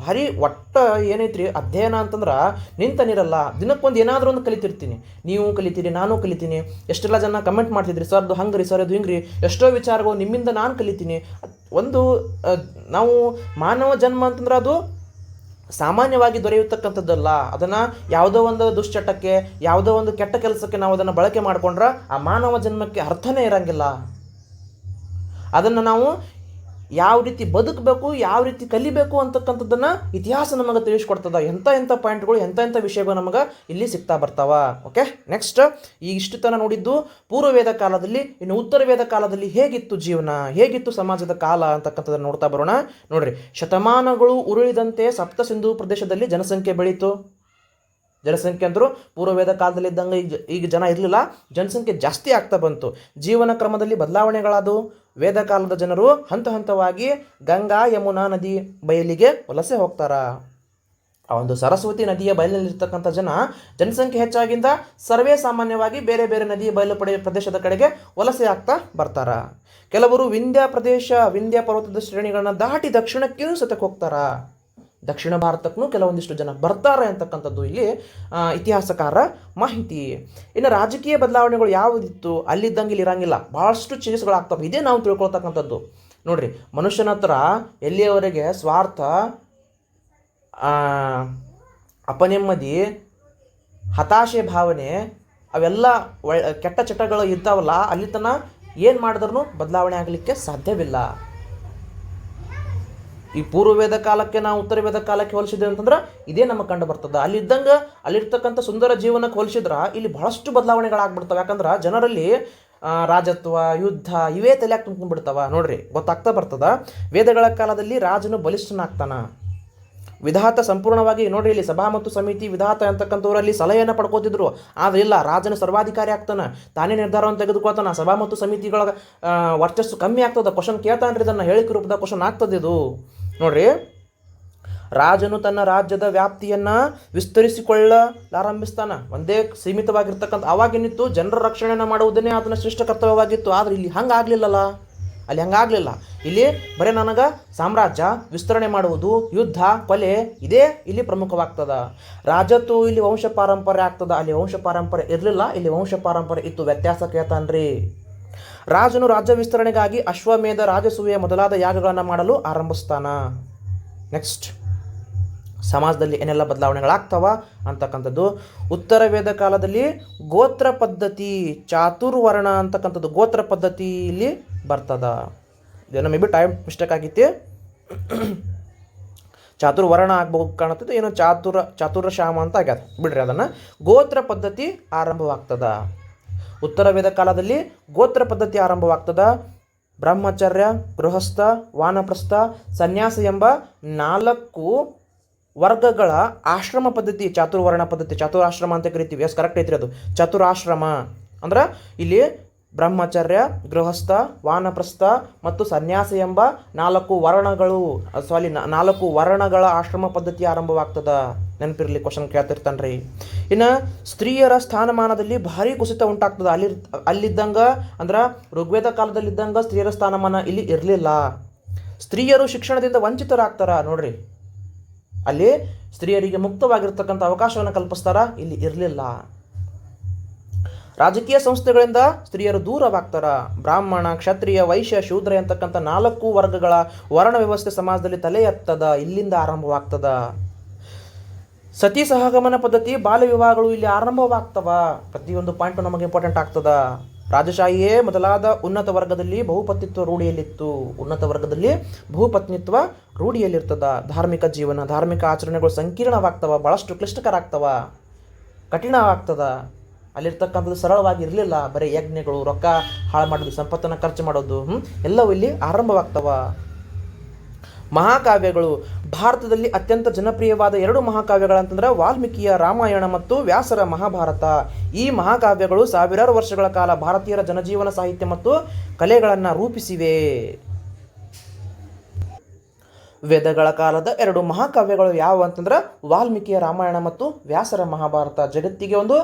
ಭಾರಿ ಒಟ್ಟ ಏನೈತ್ರಿ, ಅಧ್ಯಯನ ಅಂತಂದ್ರೆ ನಿಂತ ನೀರಲ್ಲ, ದಿನಕ್ಕೊಂದು ಏನಾದರೂ ಒಂದು ಕಲಿತಿರ್ತೀನಿ. ನೀವು ಕಲಿತೀರಿ, ನಾನು ಕಲಿತೀನಿ. ಎಷ್ಟೆಲ್ಲ ಜನ ಕಮೆಂಟ್ ಮಾಡ್ತಿದ್ರಿ, ಸರ್ ಅದು ಹಂಗೆ ರೀ ಸರ್ ಅದು ಹಿಂಗೆ ರೀ ಎಷ್ಟೋ ವಿಚಾರಗಳು ನಿಮ್ಮಿಂದ ನಾನು ಕಲಿತೀನಿ. ಒಂದು ನಾವು ಮಾನವ ಜನ್ಮ ಅಂತಂದ್ರೆ ಅದು ಸಾಮಾನ್ಯವಾಗಿ ದೊರೆಯತಕ್ಕಂಥದ್ದಲ್ಲ ಅದನ್ನು ಯಾವುದೋ ಒಂದು ದುಶ್ಚಟಕ್ಕೆ, ಯಾವುದೋ ಒಂದು ಕೆಟ್ಟ ಕೆಲಸಕ್ಕೆ ನಾವು ಅದನ್ನು ಬಳಕೆ ಮಾಡಿಕೊಂಡ್ರೆ ಆ ಮಾನವ ಜನ್ಮಕ್ಕೆ ಅರ್ಥನೇ ಇರಂಗಿಲ್ಲ. ಅದನ್ನು ನಾವು ಯಾವ ರೀತಿ ಬದುಕಬೇಕು, ಯಾವ ರೀತಿ ಕಲಿಬೇಕು ಅಂತಕ್ಕಂಥದ್ದನ್ನು ಇತಿಹಾಸ ನಮಗೆ ತಿಳಿಸ್ಕೊಡ್ತದ. ಎಂಥ ಎಂಥ ಪಾಯಿಂಟ್ಗಳು ಎಂಥ ಎಂಥ ವಿಷಯಗಳು ನಮಗೆ ಇಲ್ಲಿ ಸಿಗ್ತಾ ಬರ್ತಾವ. ಓಕೆ ನೆಕ್ಸ್ಟ್ ಈ ಇಷ್ಟು ತನ ನೋಡಿದ್ದು ಪೂರ್ವವೇದ ಕಾಲದಲ್ಲಿ, ಇನ್ನು ಉತ್ತರ ವೇದ ಕಾಲದಲ್ಲಿ ಹೇಗಿತ್ತು ಜೀವನ, ಹೇಗಿತ್ತು ಸಮಾಜದ ಕಾಲ ಅಂತಕ್ಕಂಥದ್ದನ್ನು ನೋಡ್ತಾ ಬರೋಣ. ನೋಡ್ರಿ, ಶತಮಾನಗಳು ಉರುಳಿದಂತೆ ಸಪ್ತ ಸಿಂಧು ಪ್ರದೇಶದಲ್ಲಿ ಜನಸಂಖ್ಯೆ ಬೆಳೀತು. ಜನಸಂಖ್ಯೆ ಅಂದರು ಪೂರ್ವವೇದ ಕಾಲದಲ್ಲಿ ಇದ್ದಂಗೆ ಈಗ ಈಗ ಜನ ಇರಲಿಲ್ಲ, ಜನಸಂಖ್ಯೆ ಜಾಸ್ತಿ ಆಗ್ತಾ ಬಂತು. ಜೀವನ ಕ್ರಮದಲ್ಲಿ ಬದಲಾವಣೆಗಳಾದವು. ವೇದ ಕಾಲದ ಜನರು ಹಂತ ಹಂತವಾಗಿ ಗಂಗಾ ಯಮುನಾ ನದಿ ಬಯಲಿಗೆ ವಲಸೆ ಹೋಗ್ತಾರ. ಆ ಒಂದು ಸರಸ್ವತಿ ನದಿಯ ಬಯಲಿನಲ್ಲಿರ್ತಕ್ಕಂಥ ಜನ ಜನಸಂಖ್ಯೆ ಹೆಚ್ಚಾಗಿಂದ ಸರ್ವೇ ಸಾಮಾನ್ಯವಾಗಿ ಬೇರೆ ಬೇರೆ ನದಿಯ ಬಯಲು ಪಡೆ ಪ್ರದೇಶದ ಕಡೆಗೆ ವಲಸೆ ಆಗ್ತಾ ಬರ್ತಾರ. ಕೆಲವರು ವಿಂಧ್ಯ ಪ್ರದೇಶ, ವಿಂಧ್ಯ ಪರ್ವತದ ಶ್ರೇಣಿಗಳನ್ನ ದಾಟಿ ದಕ್ಷಿಣಕ್ಕೂ ಸತಕ್ಕೆ ಹೋಗ್ತಾರ. ದಕ್ಷಿಣ ಭಾರತಕ್ಕೂ ಕೆಲವೊಂದಿಷ್ಟು ಜನ ಬರ್ತಾರೆ ಅಂತಕ್ಕಂಥದ್ದು ಇಲ್ಲಿ ಇತಿಹಾಸಕಾರ ಮಾಹಿತಿ. ಇನ್ನು ರಾಜಕೀಯ ಬದಲಾವಣೆಗಳು ಯಾವುದಿತ್ತು? ಅಲ್ಲಿದ್ದಂಗೆ ಇಲ್ಲಿ ಇರಂಗಿಲ್ಲ. ಭಾಳಷ್ಟು ಚೇಂಜಸ್ಗಳಾಗ್ತವೆ ಇದೇ ನಾವು ತಿಳ್ಕೊಳ್ತಕ್ಕಂಥದ್ದು. ನೋಡ್ರಿ, ಮನುಷ್ಯನ ಹತ್ರ ಎಲ್ಲಿಯವರೆಗೆ ಸ್ವಾರ್ಥ ಅಪನೆಮ್ಮದಿ, ಹತಾಶೆ ಭಾವನೆ, ಅವೆಲ್ಲ ಒಳ್ಳೆ ಕೆಟ್ಟ ಚಟಗಳು ಇರ್ತಾವಲ್ಲ ಅಲ್ಲಿ ತನ ಏನು ಮಾಡಿದ್ರೂ ಬದಲಾವಣೆ ಆಗಲಿಕ್ಕೆ ಸಾಧ್ಯವಿಲ್ಲ. ಈ ಪೂರ್ವ ವೇದ ಕಾಲಕ್ಕೆ ನಾವು ಉತ್ತರ ವೇದ ಕಾಲಕ್ಕೆ ಹೋಲಿಸಿದ್ರೆ ಅಂತಂದ್ರೆ ಇದೇ ನಮಗೆ ಕಂಡು ಬರ್ತದೆ. ಅಲ್ಲಿದ್ದಂಗೆ ಅಲ್ಲಿರ್ತಕ್ಕಂಥ ಸುಂದರ ಜೀವನಕ್ಕೆ ಹೋಲಿಸಿದ್ರೆ ಇಲ್ಲಿ ಬಹಳಷ್ಟು ಬದಲಾವಣೆಗಳಾಗ್ಬಿಡ್ತವೆ. ಯಾಕಂದ್ರೆ ಜನರಲ್ಲಿ ರಾಜತ್ವ, ಯುದ್ಧ ಇವೇ ತಲೆಯಾಗಿ ತುಂಬಿಡ್ತಾವ ನೋಡ್ರಿ, ಗೊತ್ತಾಗ್ತಾ ಬರ್ತದ. ವೇದಗಳ ಕಾಲದಲ್ಲಿ ರಾಜನು ಬಲಿಷ್ಠನಾಗ್ತಾನ. ವಿಧಾತ ಸಂಪೂರ್ಣವಾಗಿ ನೋಡ್ರಿ ಇಲ್ಲಿ ಸಭಾ ಮತ್ತು ಸಮಿತಿ ವಿಧಾತ ಅಂತಕ್ಕಂಥವ್ರಲ್ಲಿ ಸಲಹೆಯನ್ನು ಪಡ್ಕೋತಿದ್ರು. ಆದ್ರೆ ಇಲ್ಲ, ರಾಜನ ಸರ್ವಾಧಿಕಾರಿ ಆಗ್ತಾನ. ತಾನೇ ನಿರ್ಧಾರವನ್ನು ತೆಗೆದುಕೊಳ್ತಾನೆ ಸಭಾ ಮತ್ತು ಸಮಿತಿಗಳ ವರ್ಚಸ್ಸು ಕಮ್ಮಿ ಆಗ್ತದ. ಕ್ವಶನ್ ಕೇಳ್ತಾನ್ರಿ ಇದನ್ನು. ಹೇಳಿಕೆ ರೂಪದ ಕ್ವಶನ್ ಆಗ್ತದೆ ಇದು. ನೋಡ್ರಿ. ರಾಜನು ತನ್ನ ರಾಜ್ಯದ ವ್ಯಾಪ್ತಿಯನ್ನ ವಿಸ್ತರಿಸಿಕೊಳ್ಳಲಾರಂಭಿಸ್ತಾನ. ಒಂದೇ ಸೀಮಿತವಾಗಿರ್ತಕ್ಕಂಥ ಅವಾಗೇನಿತ್ತು ಜನರ ರಕ್ಷಣೆಯನ್ನು ಮಾಡುವುದನ್ನೇ ಆತನ ಶ್ರೇಷ್ಠ ಕರ್ತವ್ಯವಾಗಿತ್ತು. ಆದ್ರೆ ಇಲ್ಲಿ ಹಂಗಾಗಲಿಲ್ಲಲ್ಲ. ಅಲ್ಲಿ ಹಂಗಾಗಲಿಲ್ಲ. ಇಲ್ಲಿ ಬರೀ ನನಗೆ ಸಾಮ್ರಾಜ್ಯ, ವಿಸ್ತರಣೆ ಮಾಡುವುದು, ಯುದ್ಧ, ಕೊಲೆ ಇದೇ ಇಲ್ಲಿ ಪ್ರಮುಖವಾಗ್ತದ. ರಾಜತ್ತು ಇಲ್ಲಿ ವಂಶ ಪಾರಂಪರ್ಯ ಆಗ್ತದ. ಅಲ್ಲಿ ವಂಶ ಪಾರಂಪರ್ಯ ಇರಲಿಲ್ಲ. ಇಲ್ಲಿ ವಂಶ ಪಾರಂಪರ್ಯ ಇತ್ತು. ವ್ಯತ್ಯಾಸ ಕೇಳ್ತಾನ್ರಿ. ರಾಜನು ರಾಜ್ಯ ವಿಸ್ತರಣೆಗಾಗಿ ಅಶ್ವಮೇಧ ರಾಜಸೂಯ ಮೊದಲಾದ ಯಾಗಗಳನ್ನು ಮಾಡಲು ಆರಂಭಿಸ್ತಾನ. ನೆಕ್ಸ್ಟ್ ಸಮಾಜದಲ್ಲಿ ಏನೆಲ್ಲ ಬದಲಾವಣೆಗಳಾಗ್ತವ ಅಂತಕ್ಕಂಥದ್ದು. ಉತ್ತರ ವೇದ ಕಾಲದಲ್ಲಿ ಗೋತ್ರ ಪದ್ಧತಿ, ಚಾತುರ್ವರ್ಣ ಅಂತಕ್ಕಂಥದ್ದು ಗೋತ್ರ ಪದ್ಧತಿ ಇಲ್ಲಿ ಬರ್ತದ. ಏನೋ ಮೇ ಬಿ ಟೈಮ್ ಮಿಸ್ಟೇಕ್ ಆಗೈತಿ ಚಾತುರ್ವರ್ಣ ಆಗ್ಬೋದು ಕಾಣುತ್ತದೆ ಏನೋ ಚಾತುರ ಚಾತುರ್ಶಾಮ ಅಂತ ಆಗ್ಯದ. ಬಿಡ್ರಿ ಅದನ್ನು. ಗೋತ್ರ ಪದ್ಧತಿ ಆರಂಭವಾಗ್ತದ. ಉತ್ತರ ವೇದ ಕಾಲದಲ್ಲಿ ಗೋತ್ರ ಪದ್ಧತಿ ಆರಂಭವಾಗ್ತದ. ಬ್ರಹ್ಮಚರ್ಯ, ಗೃಹಸ್ಥ, ವಾನಪ್ರಸ್ಥ, ಸನ್ಯಾಸ ಎಂಬ ನಾಲ್ಕು ವರ್ಗಗಳ ಆಶ್ರಮ ಪದ್ಧತಿ, ಚಾತುರ್ವರ್ಣ ಪದ್ಧತಿ, ಚಾತುರಾಶ್ರಮ ಅಂತ ಕರಿತೀವಿ. ಎಸ್ ಕರೆಕ್ಟ್ ಐತ್ರಿ ಅದು. ಚತುರಾಶ್ರಮ. ಅಂದ್ರೆ ಇಲ್ಲಿ ಬ್ರಹ್ಮಚರ್ಯ, ಗೃಹಸ್ಥ, ವಾನಪ್ರಸ್ಥ ಮತ್ತು ಸನ್ಯಾಸ ಎಂಬ ನಾಲ್ಕು ವರ್ಣಗಳು ಸಾರಿ ನಾಲ್ಕು ವರ್ಣಗಳ ಆಶ್ರಮ ಪದ್ಧತಿ ಆರಂಭವಾಗ್ತದ. ನೆನಪಿರಲಿ ಕ್ವಶನ್ ಕೇಳ್ತಿರ್ತಾನ್ರಿ. ಇನ್ನು ಸ್ತ್ರೀಯರ ಸ್ಥಾನಮಾನದಲ್ಲಿ ಭಾರಿ ಕುಸಿತ ಉಂಟಾಗ್ತದೆ. ಅಲ್ಲಿ, ಅಲ್ಲಿದ್ದಂಗ, ಅಂದ್ರೆ ಋಗ್ವೇದ ಕಾಲದಲ್ಲಿದ್ದಂಗ ಸ್ತ್ರೀಯರ ಸ್ಥಾನಮಾನ ಇಲ್ಲಿ ಇರಲಿಲ್ಲ. ಸ್ತ್ರೀಯರು ಶಿಕ್ಷಣದಿಂದ ವಂಚಿತರಾಗ್ತಾರ, ನೋಡ್ರಿ. ಅಲ್ಲಿ ಸ್ತ್ರೀಯರಿಗೆ ಮುಕ್ತವಾಗಿರ್ತಕ್ಕಂಥ ಅವಕಾಶವನ್ನು ಕಲ್ಪಿಸ್ತಾರ, ಇಲ್ಲಿ ಇರಲಿಲ್ಲ. ರಾಜಕೀಯ ಸಂಸ್ಥೆಗಳಿಂದ ಸ್ತ್ರೀಯರು ದೂರವಾಗ್ತಾರ? ಬ್ರಾಹ್ಮಣ, ಕ್ಷತ್ರಿಯ, ವೈಶ್ಯ, ಶೂದ್ರ ಅಂತಕ್ಕಂಥ ನಾಲ್ಕು ವರ್ಗಗಳ ವರ್ಣ ವ್ಯವಸ್ಥೆ ಸಮಾಜದಲ್ಲಿ ತಲೆ ಎತ್ತದ, ಇಲ್ಲಿಂದ ಆರಂಭವಾಗ್ತದ? ಸತಿ ಸಹಗಮನ ಪದ್ಧತಿ, ಬಾಲ್ಯ ವಿವಾಹಗಳು ಇಲ್ಲಿ ಆರಂಭವಾಗ್ತವ? ಪ್ರತಿಯೊಂದು ಪಾಯಿಂಟು ನಮಗೆ ಇಂಪಾರ್ಟೆಂಟ್ ಆಗ್ತದ? ರಾಜಶಾಹಿಯೇ ಮೊದಲಾದ ಉನ್ನತ ವರ್ಗದಲ್ಲಿ ಬಹುಪತ್ನಿತ್ವ ರೂಢಿಯಲ್ಲಿತ್ತು. ಉನ್ನತ ವರ್ಗದಲ್ಲಿ ಬಹುಪತ್ನಿತ್ವ ರೂಢಿಯಲ್ಲಿರ್ತದ. ಧಾರ್ಮಿಕ ಜೀವನ, ಧಾರ್ಮಿಕ ಆಚರಣೆಗಳು ಸಂಕೀರ್ಣವಾಗ್ತವ ಭಾಳಷ್ಟು ಕ್ಲಿಷ್ಟಕರ ಆಗ್ತವ ಕಠಿಣವಾಗ್ತದ ಅಲ್ಲಿರ್ತಕ್ಕಂಥದ್ದು ಸರಳವಾಗಿ ಇರಲಿಲ್ಲ ಬರೀ ಯಜ್ಞಗಳು, ರೊಕ್ಕ ಹಾಳು ಮಾಡೋದು, ಸಂಪತ್ತನ್ನು ಖರ್ಚು ಮಾಡೋದು? ಎಲ್ಲವೂ ಇಲ್ಲಿ ಆರಂಭವಾಗ್ತವ. ಮಹಾಕಾವ್ಯಗಳು. ಭಾರತದಲ್ಲಿ ಅತ್ಯಂತ ಜನಪ್ರಿಯವಾದ ಎರಡು ಮಹಾಕಾವ್ಯಗಳಂತಂದ್ರೆ ವಾಲ್ಮೀಕಿಯ ರಾಮಾಯಣ ಮತ್ತು ವ್ಯಾಸರ ಮಹಾಭಾರತ. ಈ ಮಹಾಕಾವ್ಯಗಳು ಸಾವಿರಾರು ವರ್ಷಗಳ ಕಾಲ ಭಾರತೀಯರ ಜನಜೀವನ ಸಾಹಿತ್ಯ ಮತ್ತು ಕಲೆಗಳನ್ನು ರೂಪಿಸಿವೆ. ವೇದಗಳ ಕಾಲದ ಎರಡು ಮಹಾಕಾವ್ಯಗಳು ಯಾವುವು ಅಂತಂದ್ರೆ ವಾಲ್ಮೀಕಿಯ ರಾಮಾಯಣ ಮತ್ತು ವ್ಯಾಸರ ಮಹಾಭಾರತ. ಜಗತ್ತಿಗೆ ಒಂದು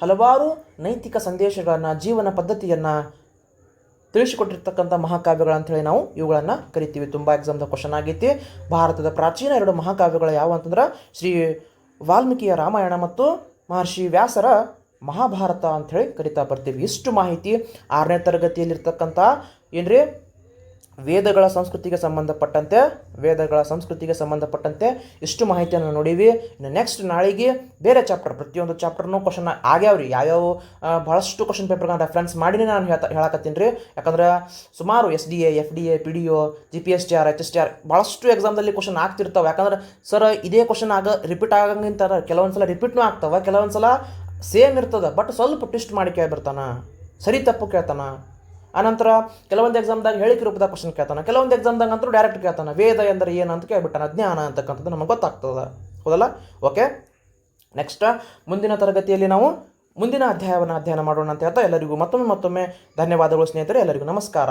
ಹಲವಾರು ನೈತಿಕ ಸಂದೇಶಗಳನ್ನು, ಜೀವನ ಪದ್ಧತಿಯನ್ನು ತಿಳಿಸಿಕೊಟ್ಟಿರ್ತಕ್ಕಂಥ ಮಹಾಕಾವ್ಯಗಳು ಅಂಥೇಳಿ ನಾವು ಇವುಗಳನ್ನು ಕರಿತೀವಿ. ತುಂಬ ಎಕ್ಸಾಮ್ದ ಕ್ವಶನ್ ಆಗೈತಿ. ಭಾರತದ ಪ್ರಾಚೀನ ಎರಡು ಮಹಾಕಾವ್ಯಗಳು ಯಾವ ಅಂತಂದ್ರೆ ಶ್ರೀ ವಾಲ್ಮೀಕಿಯ ರಾಮಾಯಣ ಮತ್ತು ಮಹರ್ಷಿ ವ್ಯಾಸರ ಮಹಾಭಾರತ ಅಂಥೇಳಿ ಕರಿತಾ ಬರ್ತೀವಿ. ಇಷ್ಟು ಮಾಹಿತಿ ಆರನೇ ತರಗತಿಯಲ್ಲಿರ್ತಕ್ಕಂಥ ಏನ್ರಿ ವೇದಗಳ ಸಂಸ್ಕೃತಿಗೆ ಸಂಬಂಧಪಟ್ಟಂತೆ ವೇದಗಳ ಸಂಸ್ಕೃತಿಗೆ ಸಂಬಂಧಪಟ್ಟಂತೆ ಇಷ್ಟು ಮಾಹಿತಿಯನ್ನು ನೋಡೀವಿ. ಇನ್ನು ನೆಕ್ಸ್ಟ್ ನಾಳೆಗೆ ಬೇರೆ ಚಾಪ್ಟರ್ ಪ್ರತಿಯೊಂದು ಚಾಪ್ಟರ್ನೂ ಕ್ವಶನ್ ಆಗ್ಯಾವ್ರಿ. ಯಾವ್ಯಾವ ಆ, ಭಾಳಷ್ಟು ಕ್ವಶನ್ ಪೇಪರ್ಗಳನ್ನ ರೆಫರೆನ್ಸ್ ಮಾಡಿನೇ ನಾನು ಹೇಳ್ತಾ ಹೇಳಕತ್ತೀನಿ ರೀ. ಯಾಕಂದ್ರೆ ಸುಮಾರು S D A F D A P D O G P S T R H S T R ಭಾಳಷ್ಟು ಎಕ್ಸಾಮ್ದಲ್ಲಿ ಕ್ವಶನ್ ಆಗ್ತಿರ್ತಾವೆ. ಯಾಕಂದ್ರೆ ಸರ್ ಇದೇ ಕ್ವಶನ್ ಆಗ ರಿಪೀಟ್ ಆಗಂಗಿಂತಾರ ಕೆಲವೊಂದು ಸಲ ರಿಪೀಟ್ನೂ ಆಗ್ತಾವೆ ಕೆಲವೊಂದು ಸಲ ಸೇಮ್ ಇರ್ತದೆ. ಬಟ್ ಸ್ವಲ್ಪ ಟ್ವಿಸ್ಟ್ ಮಾಡಿ ಕೇಳಿಬಿಡ್ತಾನೆ. ಸರಿ ತಪ್ಪು ಕೇಳ್ತಾನ. ಆನಂತರ ಕೆಲವೊಂದು ಎಕ್ಸಾಮ್ದಾಗ ಹೇಳಿಕೆ ರೂಪದಾಗ ಕ್ವಶನ್ ಕೇಳ್ತಾನೆ. ಕೆಲವೊಂದು ಎಕ್ಸಾಮ್ದಾಗ ಅಂತೂ ಡೈರೆಕ್ಟ್ ಕೇಳ್ತಾನೆ. ವೇದ ಎಂದರೆ ಏನು ಅಂತ ಕೇಳ್ಬಿಟ್ಟಾನ, ಜ್ಞಾನ ಅಂತಕ್ಕಂಥದ್ದು ನಮಗೆ ಗೊತ್ತಾಗ್ತದೆ. ಹೌದಲ್ಲ? ಓಕೆ ನೆಕ್ಸ್ಟ್ ಮುಂದಿನ ತರಗತಿಯಲ್ಲಿ ನಾವು ಮುಂದಿನ ಅಧ್ಯಾಯವನ್ನು ಅಧ್ಯಯನ ಮಾಡೋಣ ಅಂತ ಹೇಳ್ತಾ ಎಲ್ಲರಿಗೂ ಮತ್ತೊಮ್ಮೆ ಮತ್ತೊಮ್ಮೆ ಧನ್ಯವಾದಗಳು ಸ್ನೇಹಿತರೆ, ಎಲ್ಲರಿಗೂ ನಮಸ್ಕಾರ.